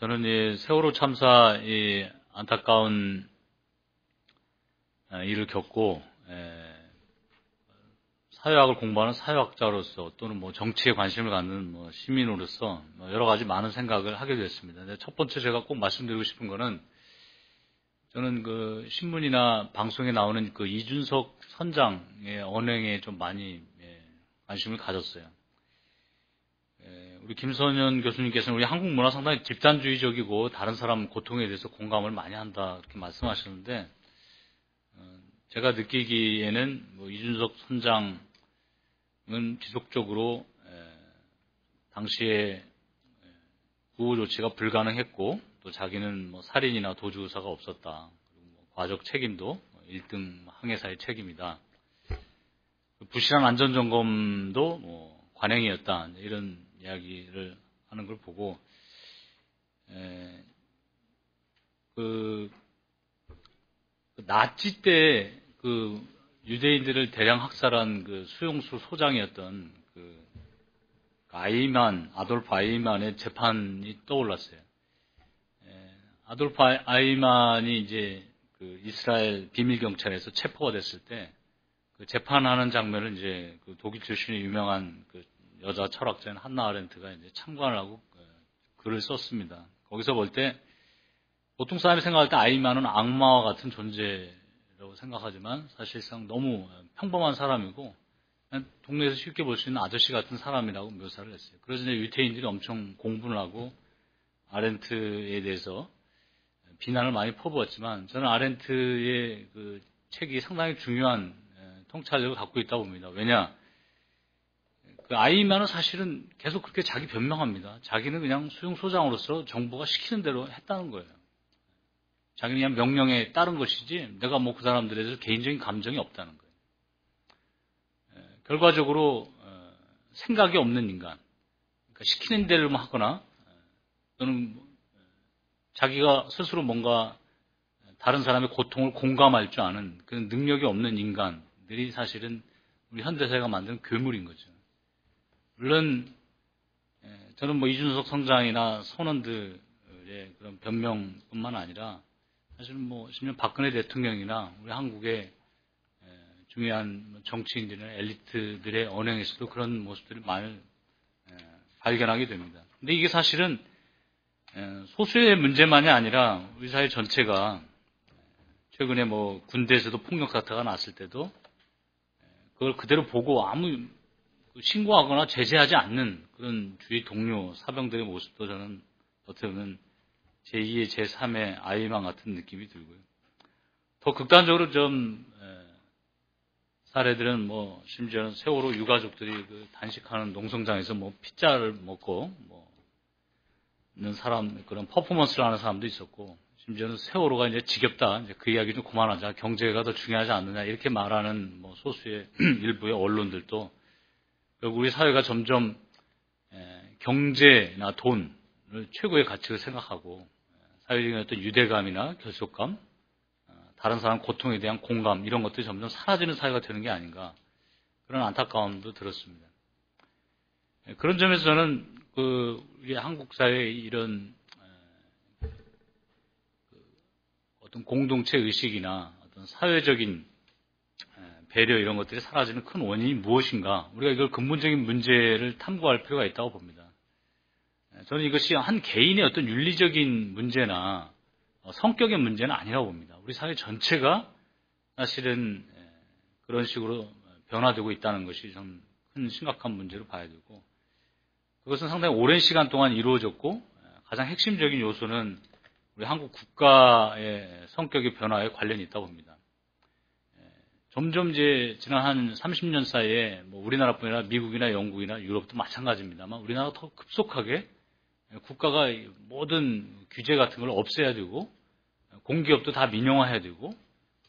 저는 이 세월호 참사 이 안타까운 아, 일을 겪고 에, 사회학을 공부하는 사회학자로서 또는 뭐 정치에 관심을 갖는 뭐 시민으로서 뭐 여러 가지 많은 생각을 하게 됐습니다. 첫 번째 제가 꼭 말씀드리고 싶은 거는 저는 그 신문이나 방송에 나오는 그 이준석 선장의 언행에 좀 많이 예, 관심을 가졌어요. 예, 우리 김선현 교수님께서는 우리 한국 문화 상당히 집단주의적이고 다른 사람 고통에 대해서 공감을 많이 한다 이렇게 말씀하셨는데 어, 제가 느끼기에는 뭐 이준석 선장은 지속적으로 예, 당시에 구호 조치가 불가능했고 또 자기는 뭐 살인이나 도주 의사가 없었다. 그리고 뭐 과적 책임도 1등 항해사의 책임이다. 부실한 안전 점검도 뭐 관행이었다. 이런 이야기를 하는 걸 보고 에, 그, 그 나치 때 그 유대인들을 대량 학살한 그 수용소 소장이었던 그 아이만 아돌프 아이만의 재판이 떠올랐어요. 아돌프 아이만이 이제 그 이스라엘 비밀 경찰에서 체포가 됐을 때 그 재판하는 장면을 이제 그 독일 출신의 유명한 그 여자 철학자인 한나 아렌트가 이제 참관을 하고 그 글을 썼습니다. 거기서 볼 때 보통 사람이 생각할 때 아이만은 악마와 같은 존재라고 생각하지만 사실상 너무 평범한 사람이고 동네에서 쉽게 볼 수 있는 아저씨 같은 사람이라고 묘사를 했어요. 그래서 이제 유태인들이 엄청 공분을 하고 아렌트에 대해서 비난을 많이 퍼부었지만 저는 아렌트의 그 책이 상당히 중요한 통찰력을 갖고 있다 고 봅니다. 왜냐? 그 아이만은 사실은 계속 그렇게 자기 변명합니다. 자기는 그냥 수용 소장으로서 정부가 시키는 대로 했다는 거예요. 자기는 그냥 명령에 따른 것이지 내가 뭐 그 사람들에 대해서 개인적인 감정이 없다는 거예요. 결과적으로 어, 생각이 없는 인간, 그러니까 시키는 대로만 하거나 또는 자기가 스스로 뭔가 다른 사람의 고통을 공감할 줄 아는 그런 능력이 없는 인간들이 사실은 우리 현대사회가 만든 괴물인 거죠. 물론 예, 저는 뭐 이준석 성장이나 선원들의 그런 변명뿐만 아니라 사실은 뭐 심지어 박근혜 대통령이나 우리 한국의 예, 중요한 정치인들이나 엘리트들의 언행에서도 그런 모습들을 많이 예, 발견하게 됩니다. 근데 이게 사실은 예, 소수의 문제만이 아니라 우리 사회 전체가 최근에 뭐 군대에서도 폭력 사태가 났을 때도 예, 그걸 그대로 보고 아무 신고하거나 제재하지 않는 그런 주위 동료 사병들의 모습도 저는 어떻게 보면 제2의 제3의 아이만 같은 느낌이 들고요. 더 극단적으로 좀 예, 사례들은 뭐 심지어는 세월호 유가족들이 그 단식하는 농성장에서 뭐 피자를 먹고 뭐 있는 사람, 그런 퍼포먼스를 하는 사람도 있었고, 심지어는 세월호가 이제 지겹다. 이제 그 이야기 좀 그만하자. 경제가 더 중요하지 않느냐. 이렇게 말하는 뭐 소수의 일부의 언론들도 우리 사회가 점점 경제나 돈을 최고의 가치를 생각하고 사회적인 어떤 유대감이나 결속감, 어, 다른 사람 고통에 대한 공감 이런 것들이 점점 사라지는 사회가 되는 게 아닌가 그런 안타까움도 들었습니다. 그런 점에서 저는 그 우리 한국 사회의 이런 그 어떤 공동체 의식이나 어떤 사회적인 배려 이런 것들이 사라지는 큰 원인이 무엇인가? 우리가 이걸 근본적인 문제를 탐구할 필요가 있다고 봅니다. 저는 이것이 한 개인의 어떤 윤리적인 문제나 어, 성격의 문제는 아니라고 봅니다. 우리 사회 전체가 사실은 그런 식으로 변화되고 있다는 것이 좀 큰 심각한 문제로 봐야 되고 그것은 상당히 오랜 시간 동안 이루어졌고 가장 핵심적인 요소는 우리 한국 국가의 성격의 변화에 관련이 있다고 봅니다. 점점 이제 지난 한 30년 사이에 뭐 우리나라뿐 아니라 미국이나 영국이나 유럽도 마찬가지입니다만 우리나라가 더 급속하게 국가가 모든 규제 같은 걸 없애야 되고 공기업도 다 민영화해야 되고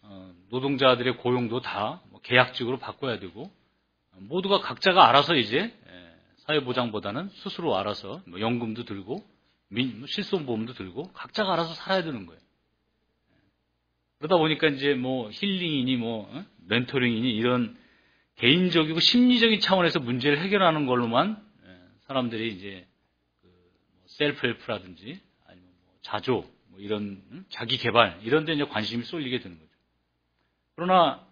어, 노동자들의 고용도 다뭐 계약직으로 바꿔야 되고 모두가 각자가 알아서 이제 사회보장보다는 스스로 알아서 뭐 연금도 들고 뭐 실손보험도 들고 각자가 알아서 살아야 되는 거예요. 그러다 보니까 이제 뭐 힐링이니 뭐 어? 멘토링이니 이런 개인적이고 심리적인 차원에서 문제를 해결하는 걸로만 예, 사람들이 이제 그 셀프 헬프라든지 아니면 자조, 뭐 이런 음? 자기 개발 이런 데 이제 관심이 쏠리게 되는 거죠. 그러나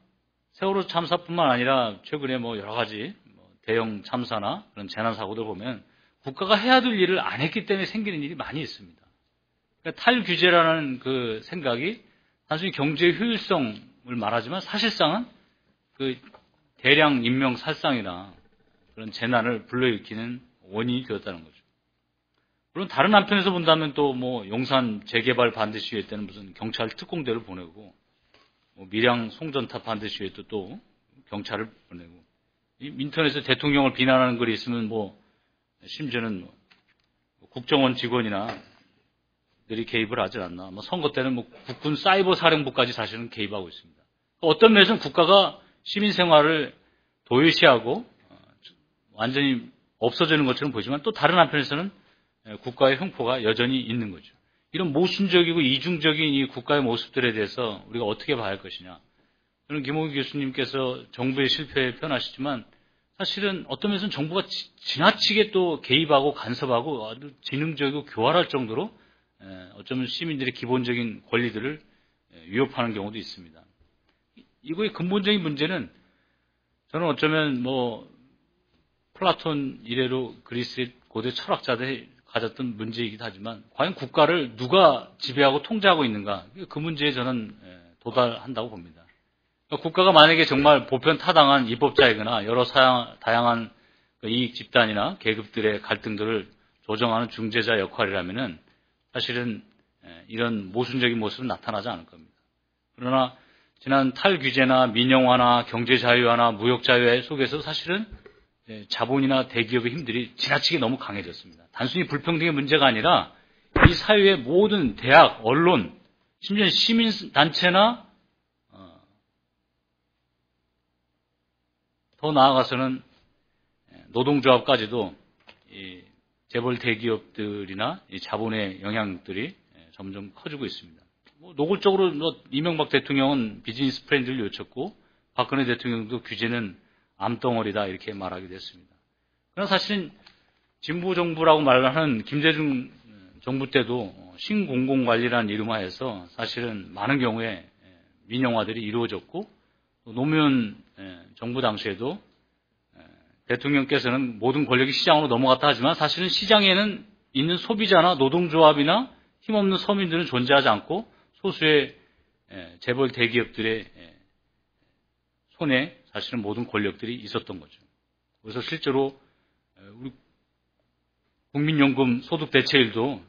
세월호 참사뿐만 아니라 최근에 뭐 여러 가지 뭐 대형 참사나 그런 재난 사고들 보면 국가가 해야 될 일을 안 했기 때문에 생기는 일이 많이 있습니다. 그러니까 탈 규제라는 그 생각이 단순히 경제 효율성을 말하지만 사실상은 그 대량 인명 살상이나 그런 재난을 불러일으키는 원인이 되었다는 거죠. 물론 다른 한편에서 본다면 또 뭐 용산 재개발 반대 시위에 때는 무슨 경찰 특공대를 보내고 뭐 밀양 송전탑 반대 시위에 또, 또 경찰을 보내고 인터넷에 대통령을 비난하는 글이 있으면 뭐 심지어는 뭐 국정원 직원이나 들이 개입을 하지 않나. 뭐 선거 때는 뭐 국군 사이버 사령부까지 사실은 개입하고 있습니다. 어떤 면에서는 국가가 시민 생활을 도외시하고 어, 완전히 없어지는 것처럼 보이지만 또 다른 한편에서는 예, 국가의 횡포가 여전히 있는 거죠. 이런 모순적이고 이중적인 이 국가의 모습들에 대해서 우리가 어떻게 봐야 할 것이냐. 저는 김호기 교수님께서 정부의 실패에 표현하시지만 사실은 어떤 면에서는 정부가 지, 나치게 또 개입하고 간섭하고 아주 지능적이고 교활할 정도로 예, 어쩌면 시민들의 기본적인 권리들을 예, 위협하는 경우도 있습니다. 이거의 근본적인 문제는 저는 어쩌면 뭐 플라톤 이래로 그리스 고대 철학자들이 가졌던 문제이기도 하지만 과연 국가를 누가 지배하고 통제하고 있는가 그 문제에 저는 예, 도달한다고 봅니다. 그러니까 국가가 만약에 정말 보편 타당한 입법자이거나 여러 사양, 다양한 그 이익 집단이나 계급들의 갈등들을 조정하는 중재자 역할이라면은 사실은 예, 이런 모순적인 모습은 나타나지 않을 겁니다. 그러나 지난 탈규제나 민영화나 경제자유화나 무역자유화 속에서 사실은 예, 자본이나 대기업의 힘들이 지나치게 너무 강해졌습니다. 단순히 불평등의 문제가 아니라 이 사회의 모든 대학, 언론, 심지어 시민단체나 어, 더 나아가서는 예, 노동조합까지도 재벌 대기업들이나 자본의 영향들이 예, 점점 커지고 있습니다. 뭐 노골적으로 뭐 이명박 대통령은 비즈니스 프렌드를 요쳤고 박근혜 대통령도 규제는 암덩어리다 이렇게 말하게 됐습니다. 그러나 사실은 진보 정부라고 말하는 김대중 정부 때도 신공공관리라는 이름하에서 사실은 많은 경우에 민영화들이 이루어졌고 노무현 정부 당시에도 대통령께서는 모든 권력이 시장으로 넘어갔다 하지만 사실은 시장에는 있는 소비자나 노동조합이나 힘없는 서민들은 존재하지 않고 소수의 재벌 대기업들의 손에 사실은 모든 권력들이 있었던 거죠. 그래서 실제로 우리 국민연금 소득 대체율도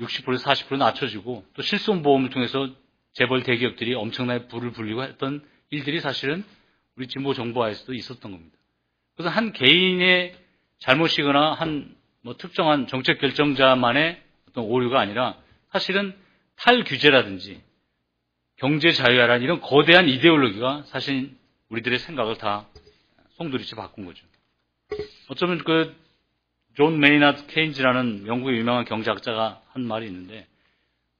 60% 40% 낮춰지고 또 실손보험을 통해서 재벌 대기업들이 엄청나게 불을 불리고 했던 일들이 사실은 우리 진보 정부하에서도 있었던 겁니다. 그래서 한 개인의 잘못이거나 한 뭐 특정한 정책 결정자만의 어떤 오류가 아니라 사실은 탈규제라든지 경제 자유화라는 이런 거대한 이데올로기가 사실 우리들의 생각을 다 송두리째 바꾼 거죠. 어쩌면 그 존 메이나드 케인즈라는 영국의 유명한 경제학자가 한 말이 있는데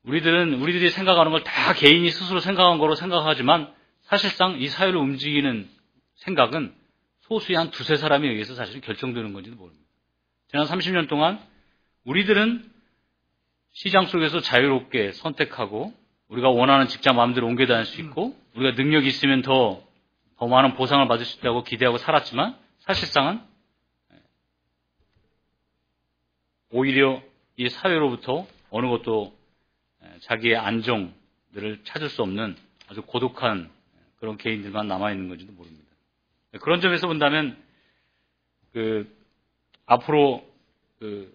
우리들은 우리들이 생각하는 걸 다 개인이 스스로 생각한 거로 생각하지만 사실상 이 사회를 움직이는 생각은 소수의 한 두세 사람에 의해서 사실 결정되는 건지도 모릅니다. 지난 30년 동안 우리들은 시장 속에서 자유롭게 선택하고 우리가 원하는 직장 마음대로 옮겨 다닐 수 있고 우리가 능력이 있으면 더, 더 많은 보상을 받을 수 있다고 기대하고 살았지만 사실상은 오히려 이 사회로부터 어느 것도 자기의 안정들을 찾을 수 없는 아주 고독한 그런 개인들만 남아있는 건지도 모릅니다. 그런 점에서 본다면 그 앞으로 그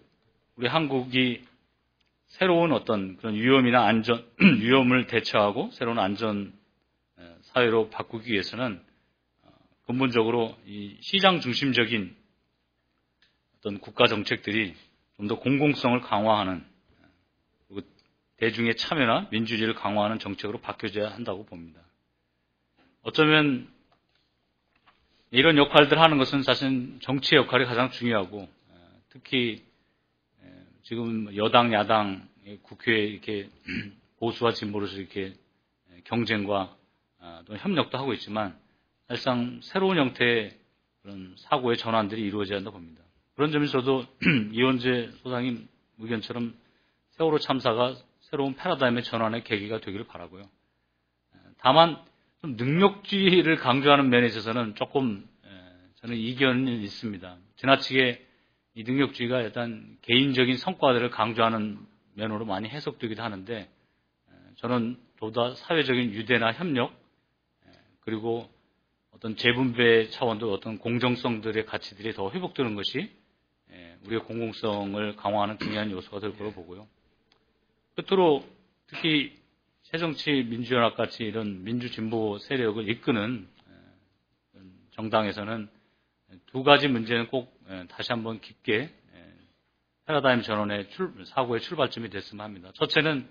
우리 한국이 새로운 어떤 그런 위험이나 안전, 위험을 대처하고 새로운 안전 사회로 바꾸기 위해서는 어, 근본적으로 이 시장 중심적인 어떤 국가 정책들이 좀 더 공공성을 강화하는 그리고 대중의 참여나 민주주의를 강화하는 정책으로 바뀌어져야 한다고 봅니다. 어쩌면 이런 역할들 하는 것은 사실 정치의 역할이 가장 중요하고 특히 지금 여당, 야당, 국회에 이렇게 보수와 진보로서 이렇게 경쟁과 아, 또 협력도 하고 있지만 사실상 새로운 형태의 그런 사고의 전환들이 이루어져야 한다고 봅니다. 그런 점에서도 이원재 소장님 의견처럼 세월호 참사가 새로운 패러다임의 전환의 계기가 되기를 바라고요. 다만 좀 능력주의를 강조하는 면에 있어서는 조금 에, 저는 이견이 있습니다. 지나치게 이 능력주의가 일단 개인적인 성과들을 강조하는 면으로 많이 해석되기도 하는데 에, 저는 보다 사회적인 유대나 협력 에, 그리고 어떤 재분배 차원도 어떤 공정성들의 가치들이 더 회복되는 것이 에, 우리의 공공성을 강화하는 중요한 요소가 될 거로 보고요. 끝으로 특히 새정치민주연합 같이 이런 민주진보 세력을 이끄는 에, 정당에서는 두 가지 문제는 꼭 에, 다시 한번 깊게 에, 패러다임 전환의 출- 사고의 출발점이 됐으면 합니다. 첫째는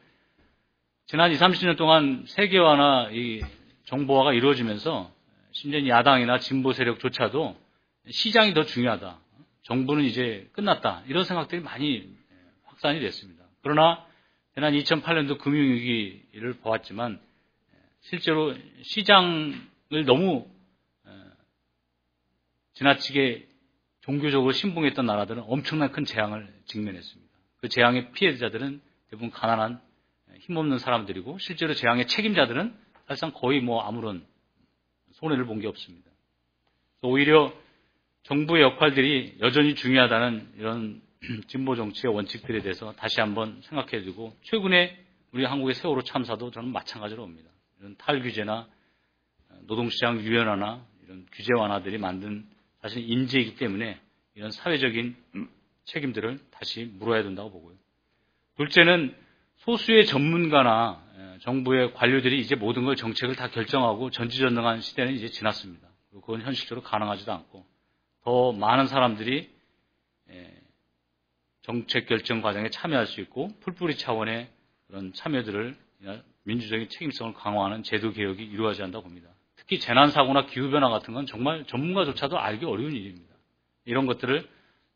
지난 20, 30년 동안 세계화나 이 정보화가 이루어지면서 심지어 야당이나 진보 세력조차도 시장이 더 중요하다. 정부는 이제 끝났다. 이런 생각들이 많이 확산이 됐습니다. 그러나 지난 2008년도 금융위기를 보았지만 실제로 시장을 너무 어, 지나치게 종교적으로 신봉했던 나라들은 엄청난 큰 재앙을 직면했습니다. 그 재앙의 피해자들은 대부분 가난한 힘없는 사람들이고 실제로 재앙의 책임자들은 사실상 거의 뭐 아무런 손해를 본 게 없습니다. 오히려 정부의 역할들이 여전히 중요하다는 이런 진보 정치의 원칙들에 대해서 다시 한번 생각해주고 최근에 우리 한국의 세월호 참사도 저는 마찬가지로 봅니다. 이런 탈규제나 노동시장 유연화나 이런 규제 완화들이 만든 사실 인재이기 때문에 이런 사회적인 책임들을 다시 물어야 된다고 보고요. 둘째는 소수의 전문가나 에, 정부의 관료들이 이제 모든 걸 정책을 다 결정하고 전지전능한 시대는 이제 지났습니다. 그건 현실적으로 가능하지도 않고 더 많은 사람들이 에, 정책 결정 과정에 참여할 수 있고 풀뿌리 차원의 그런 참여들을 민주적인 책임성을 강화하는 제도 개혁이 이루어져야 한다고 봅니다. 특히 재난사고나 기후변화 같은 건 정말 전문가조차도 알기 어려운 일입니다. 이런 것들을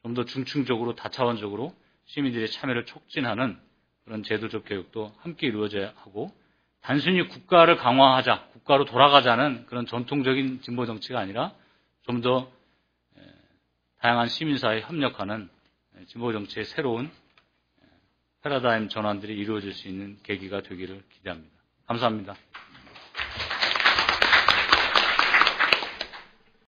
좀 더 중층적으로 다차원적으로 시민들의 참여를 촉진하는 그런 제도적 개혁도 함께 이루어져야 하고 단순히 국가를 강화하자, 국가로 돌아가자는 그런 전통적인 진보 정치가 아니라 좀 더 다양한 시민사회에 협력하는 진보 정치의 새로운 패러다임 전환들이 이루어질 수 있는 계기가 되기를 기대합니다. 감사합니다.